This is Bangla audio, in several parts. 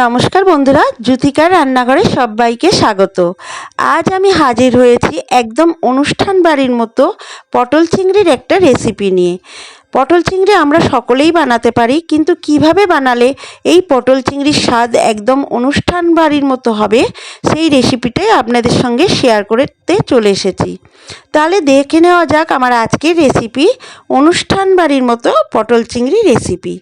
নমস্কার বন্ধুরা জ্যোতিকার রান্নাঘরে সবাইকে স্বাগত। আজ আমি হাজির হয়েছি একদম অনুষ্ঠান বাড়ির মতো পটল চিংড়ির একটা রেসিপি নিয়ে। পটল চিংড়ি আমরা সকলেই বানাতে পারি, কিন্তু কীভাবে বানালে এই পটল চিংড়ির স্বাদ একদম অনুষ্ঠান বাড়ির মতো হবে, সেই রেসিপিটাই আপনাদের সঙ্গে শেয়ার করতে চলে এসেছি। তাহলে দেখে নেওয়া যাক আমার আজকের রেসিপি অনুষ্ঠান বাড়ির মতো পটল চিংড়ি রেসিপি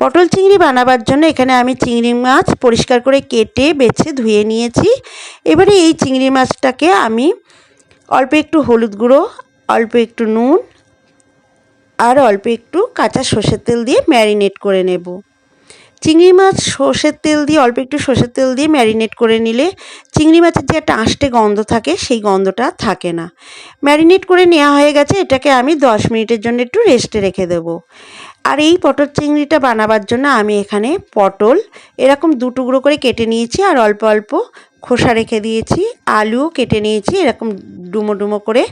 পটল চিংড়ি বানাবার জন্য এখানে আমি চিংড়ি মাছ পরিষ্কার করে কেটে, বেছে, ধুয়ে নিয়েছি। এবারে এই চিংড়ি মাছটাকে আমি অল্প একটু হলুদ গুঁড়ো, অল্প একটু নুন আর অল্প একটু কাঁচা সর্ষের তেল দিয়ে ম্যারিনেট করে নেব। চিংড়ি মাছ সর্ষের তেল দিয়ে, অল্প একটু সর্ষের তেল দিয়ে ম্যারিনেট করে নিলে চিংড়ি মাছের যে একটা আষ্টে গন্ধ থাকে, সেই গন্ধটা থাকে না। ম্যারিনেট করে নেওয়া হয়ে গেছে, এটাকে আমি দশ মিনিটের জন্য একটু রেস্টে রেখে দেব। আর এই পটল চিংড়িটা বানাবার জন্য আমি এখানে পটল, এরকম দু টুকরো করে কেটে নিয়েছি আর অল্প অল্প খোসা রেখে দিয়েছি, আলুও কেটে নিয়েছি, এরকম ডুমো ডুমো করে,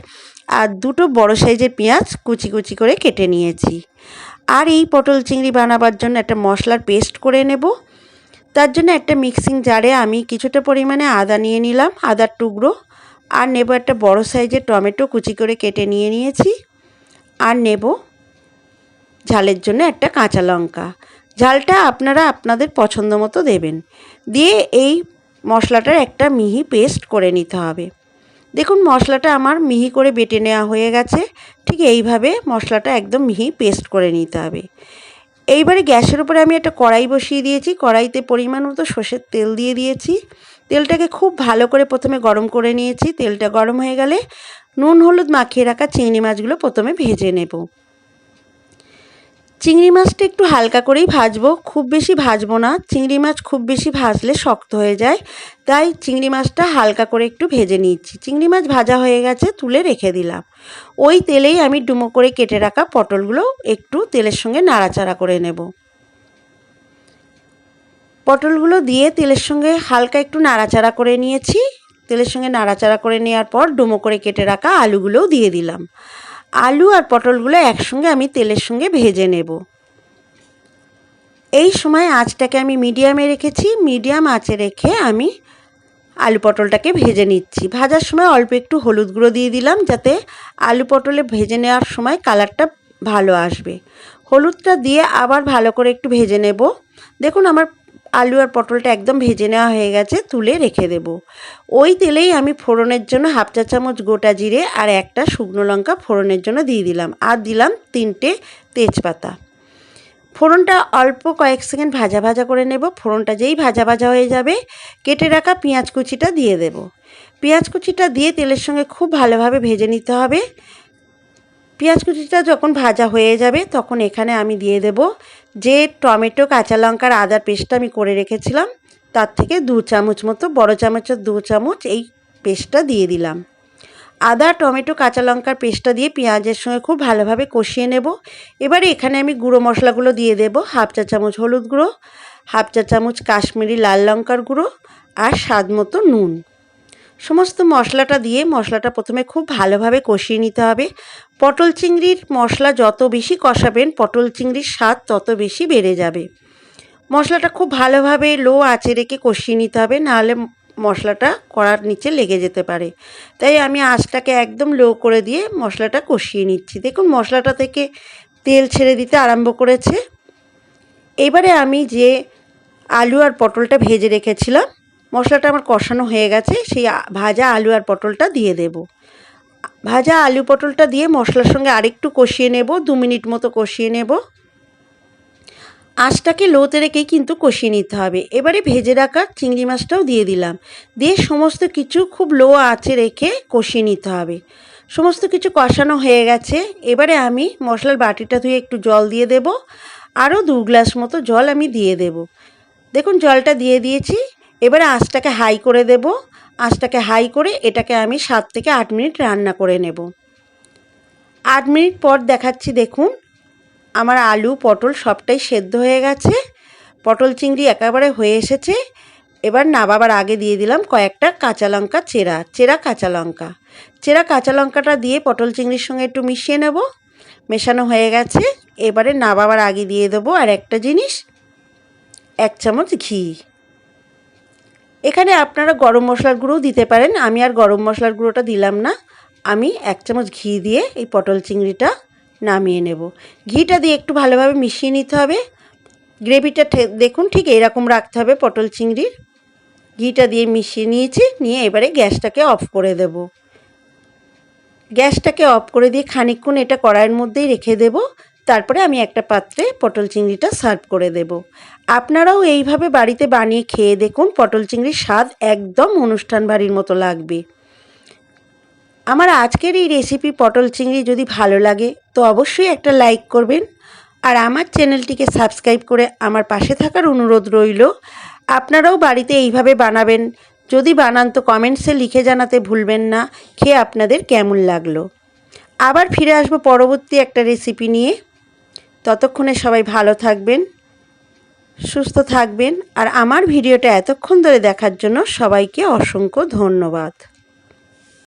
আর দুটো বড় সাইজের পেঁয়াজ কুচি কুচি করে কেটে নিয়েছি। আর এই পটল চিংড়ি বানাবার জন্য একটা মশলার পেস্ট করে নেব। তার জন্য একটা মিক্সিং জারে আমি কিছুটা পরিমাণে আদা নিয়ে নিলাম, আদার টুকরো, আর নেব একটা বড় সাইজের টমেটো কুচি করে কেটে নিয়ে নিয়েছি। আর নেব ঝালের জন্য একটা কাঁচা লঙ্কা। ঝালটা আপনারা আপনাদের পছন্দ মতো দেবেন। দিয়ে এই মশলাটার একটা মিহি পেস্ট করে নিতে হবে। দেখুন, মশলাটা আমার মিহি করে বেটে নেওয়া হয়ে গেছে। ঠিক এইভাবে মশলাটা একদম মিহি পেস্ট করে নিতে হবে। এইবারে গ্যাসের উপরে আমি একটা কড়াই বসিয়ে দিয়েছি। কড়াইতে পরিমাণ মতো সর্ষের তেল দিয়ে দিয়েছি। তেলটাকে খুব ভালো করে প্রথমে গরম করে নিয়েছি। তেলটা গরম হয়ে গেলে নুন, হলুদ মাখিয়ে রাখা চিংড়ি মাছগুলো প্রথমে ভেজে নেব। চিংড়ি মাছটা একটু হালকা করেই ভাজবো, খুব বেশি ভাজবো না। চিংড়ি মাছ খুব বেশি ভাজলে শক্ত হয়ে যায়, তাই চিংড়ি মাছটা হালকা করে একটু ভেজে নিচ্ছি। চিংড়ি মাছ ভাজা হয়ে গেছে, তুলে রেখে দিলাম। ওই তেলেই আমি ডুমো করে কেটে রাখা পটলগুলো একটু তেলের সঙ্গে নাড়াচাড়া করে নেব। পটলগুলো দিয়ে তেলের সঙ্গে হালকা একটু নাড়াচাড়া করে নিয়েছি। তেলের সঙ্গে নাড়াচাড়া করে নেওয়ার পর ডুমো করে কেটে রাখা আলুগুলোও দিয়ে দিলাম। আলু আর পটলগুলো একসঙ্গে আমি তেলের সঙ্গে ভেজে নেব। এই সময় আঁচটাকে আমি মিডিয়ামে রেখেছি। মিডিয়াম আঁচে রেখে আমি আলু পটলটাকে ভেজে নিচ্ছি। ভাজার সময় অল্প একটু হলুদ গুঁড়ো দিয়ে দিলাম যাতে আলু পটলে ভেজে নেওয়ার সময় কালারটা ভালো আসবে। হলুদটা দিয়ে আবার ভালো করে একটু ভেজে নেব। দেখুন আমার আলু আর পটলটা একদম ভেজে নেওয়া হয়ে গেছে, তুলে রেখে দেব। ওই তেলেই আমি ফোড়নের জন্য হাফ চা চামচ গোটা জিরে আর একটা শুকনো লঙ্কা ফোড়নের জন্য দিয়ে দিলাম আর দিলাম তিনটে তেজপাতা। ফোড়নটা অল্প কয়েক সেকেন্ড ভাজা ভাজা করে নেব। ফোড়নটা যেই ভাজা ভাজা হয়ে যাবে, কেটে রাখা পেঁয়াজ কুচিটা দিয়ে দেব। পেঁয়াজ কুচিটা দিয়ে তেলের সঙ্গে খুব ভালোভাবে ভেজে নিতে হবে। পেঁয়াজ কুচিটা যখন ভাজা হয়ে যাবে, তখন এখানে আমি দিয়ে দেব যে টমেটো, কাঁচা লঙ্কার আদার পেস্টটা আমি করে রেখেছিলাম, তার থেকে দু চামচ মতো, বড় চামচের দু চামচ এই পেস্টটা দিয়ে দিলাম। আদা, টমেটো, কাঁচা লঙ্কার পেস্টটা দিয়ে পেঁয়াজের সঙ্গে খুব ভালোভাবে কষিয়ে নেব। এবারে এখানে আমি গুঁড়ো মশলাগুলো দিয়ে দেব, হাফ চা চামচ হলুদ গুঁড়ো, হাফ চা চামচ কাশ্মীরি লাল লঙ্কার গুঁড়ো আর স্বাদ মতো নুন। সমস্ত মশলাটা দিয়ে মশলাটা প্রথমে খুব ভালোভাবে কষিয়ে নিতে হবে। পটল চিংড়ির মশলা যত বেশি কষাবেন, পটল চিংড়ির স্বাদ তত বেশি বেড়ে যাবে। মশলাটা খুব ভালোভাবে লো আঁচে রেখে কষিয়ে নিতে হবে, নাহলে মশলাটা কড়ার নিচে লেগে যেতে পারে। তাই আমি আঁচটাকে একদম লো করে দিয়ে মশলাটা কষিয়ে নিচ্ছি। দেখুন, মশলাটা থেকে তেল ছেড়ে দিতে আরম্ভ করেছে। এবারে আমি যে আলু আর পটলটা ভেজে রেখেছিলাম, মশলাটা আমার কষানো হয়ে গেছে, সেই ভাজা আলু আর পটলটা দিয়ে দেব। ভাজা আলু পটলটা দিয়ে মশলার সঙ্গে আরেকটু কষিয়ে নেব, দু মিনিট মতো কষিয়ে নেব। আঁচটাকে লোতে রেখেই কিন্তু কষিয়ে নিতে হবে। এবারে ভেজে রাখা চিংড়ি মাছটাও দিয়ে দিলাম। দিয়ে সমস্ত কিছু খুব লো আঁচে রেখে কষিয়ে নিতে হবে। সমস্ত কিছু কষানো হয়ে গেছে। এবারে আমি মশলার বাটিটা ধুয়ে একটু জল দিয়ে দেব। আরও দু গ্লাস মতো জল আমি দিয়ে দেব। দেখুন, জলটা দিয়ে দিয়েছি। এবারে আঁচটাকে হাই করে দেব। আঁচটাকে হাই করে এটাকে আমি সাত থেকে আট মিনিট রান্না করে নেব। আট মিনিট পর দেখাচ্ছি, দেখুন, আমার আলু, পটল সবটাই সেদ্ধ হয়ে গেছে। পটল চিংড়ি একেবারে হয়ে এসেছে। এবার নাবাবার আগে দিয়ে দিলাম কয়েকটা কাঁচা লঙ্কা চেরা চেরা কাঁচা লঙ্কা। চেরা কাঁচা লঙ্কাটা দিয়ে পটল চিংড়ির সঙ্গে একটু মিশিয়ে নেব। মেশানো হয়ে গেছে। এবারে নাবাবার আগে দিয়ে দেবো আর একটা জিনিস, এক চামচ ঘি। এখানে আপনারা গরম মশলার গুঁড়োও দিতে পারেন। আমি আর গরম মশলার গুঁড়োটা দিলাম না। আমি এক চামচ ঘি দিয়ে এই পটল চিংড়িটা নামিয়ে নেব। ঘিটা দিয়ে একটু ভালোভাবে মিশিয়ে নিতে হবে। গ্রেভিটা দেখুন, ঠিক এরকম রাখতে হবে পটল চিংড়ির। ঘিটা দিয়ে মিশিয়ে নিয়েছি, নিয়ে এবারে গ্যাসটাকে অফ করে দেব। গ্যাসটাকে অফ করে দিয়ে খানিকক্ষণ এটা কড়াইয়ের মধ্যেই রেখে দেব। তারপরে আমি একটা পাত্রে পটল চিংড়িটা সার্ভ করে দেব। আপনারাও এইভাবে বাড়িতে বানিয়ে খেয়ে দেখুন, পটল চিংড়ির স্বাদ একদম অনুষ্ঠান বাড়ির মতো লাগবে। আমার আজকের এই রেসিপি পটল চিংড়ি যদি ভালো লাগে, তো অবশ্যই একটা লাইক করবেন। আর আমার চ্যানেলটিকে সাবস্ক্রাইব করে আমার পাশে থাকার অনুরোধ রইল। আপনারাও বাড়িতে এইভাবে বানাবেন। যদি বানান, তো কমেন্টসে লিখে জানাতে ভুলবেন না, খেয়ে আপনাদের কেমন লাগল। আবার ফিরে আসব পরবর্তী একটা রেসিপি নিয়ে। ততক্ষণে সবাই ভালো থাকবেন, সুস্থ থাকবেন, আর আমার ভিডিওটা এতক্ষণ ধরে দেখার জন্য সবাইকে অসংখ্য ধন্যবাদ।